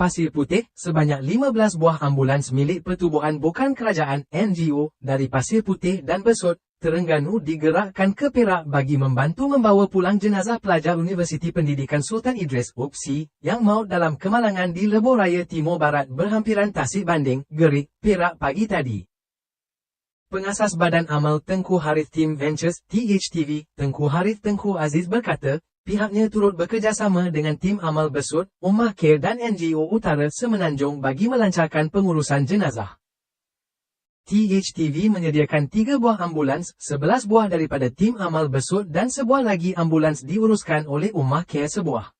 Pasir Putih, sebanyak 15 buah ambulans milik pertubuhan bukan kerajaan NGO dari Pasir Putih dan Besut, Terengganu digerakkan ke Perak bagi membantu membawa pulang jenazah pelajar Universiti Pendidikan Sultan Idris UPSI yang maut dalam kemalangan di Lebuh Raya Timur Barat berhampiran Tasik Banding, Gerik, Perak pagi tadi. Pengasas Badan Amal Tengku Harith Team Ventures THTV, Tengku Harith Tengku Aziz berkata, pihaknya turut bekerjasama dengan tim amal besut, Ummah Care dan NGO Utara Semenanjung bagi melancarkan pengurusan jenazah. THTV menyediakan tiga buah ambulans, sebelas buah daripada tim amal besut dan sebuah lagi ambulans diuruskan oleh Ummah Care sebuah.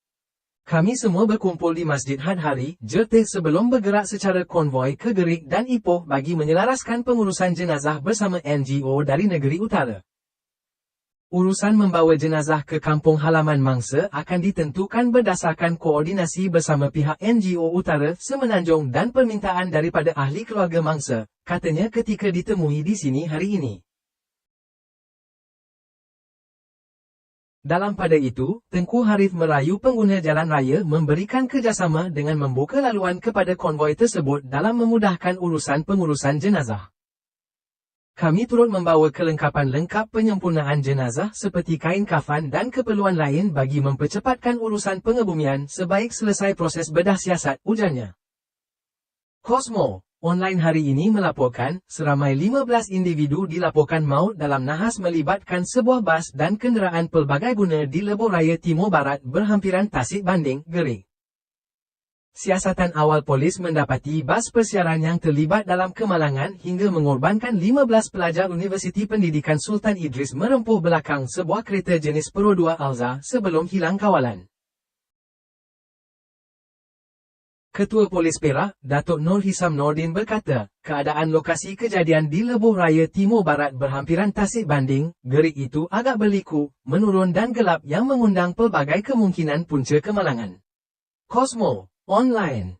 Kami semua berkumpul di Masjid Hadhari, Jertih sebelum bergerak secara konvoi ke Gerik dan Ipoh bagi menyelaraskan pengurusan jenazah bersama NGO dari negeri utara. Urusan membawa jenazah ke kampung halaman mangsa akan ditentukan berdasarkan koordinasi bersama pihak NGO Utara Semenanjung dan permintaan daripada ahli keluarga mangsa, katanya ketika ditemui di sini hari ini. Dalam pada itu, Tengku Harif merayu pengguna jalan raya memberikan kerjasama dengan membuka laluan kepada konvoi tersebut dalam memudahkan urusan pengurusan jenazah. Kami turut membawa kelengkapan lengkap penyempurnaan jenazah seperti kain kafan dan keperluan lain bagi mempercepatkan urusan pengebumian sebaik selesai proses bedah siasat, ujarnya. Cosmo, online hari ini melaporkan, seramai 15 individu dilaporkan maut dalam nahas melibatkan sebuah bas dan kenderaan pelbagai guna di Lebuh Raya Timur Barat berhampiran Tasik Banding, Gerik. Siasatan awal polis mendapati bas persiaran yang terlibat dalam kemalangan hingga mengorbankan 15 pelajar Universiti Pendidikan Sultan Idris merempuh belakang sebuah kereta jenis Pro 2 Alza sebelum hilang kawalan. Ketua Polis Perak, Datuk Nur Hisam Nordin berkata, keadaan lokasi kejadian di Lebuh Raya Timur Barat berhampiran tasik banding, gerik itu agak berliku, menurun dan gelap yang mengundang pelbagai kemungkinan punca kemalangan. Cosmo Online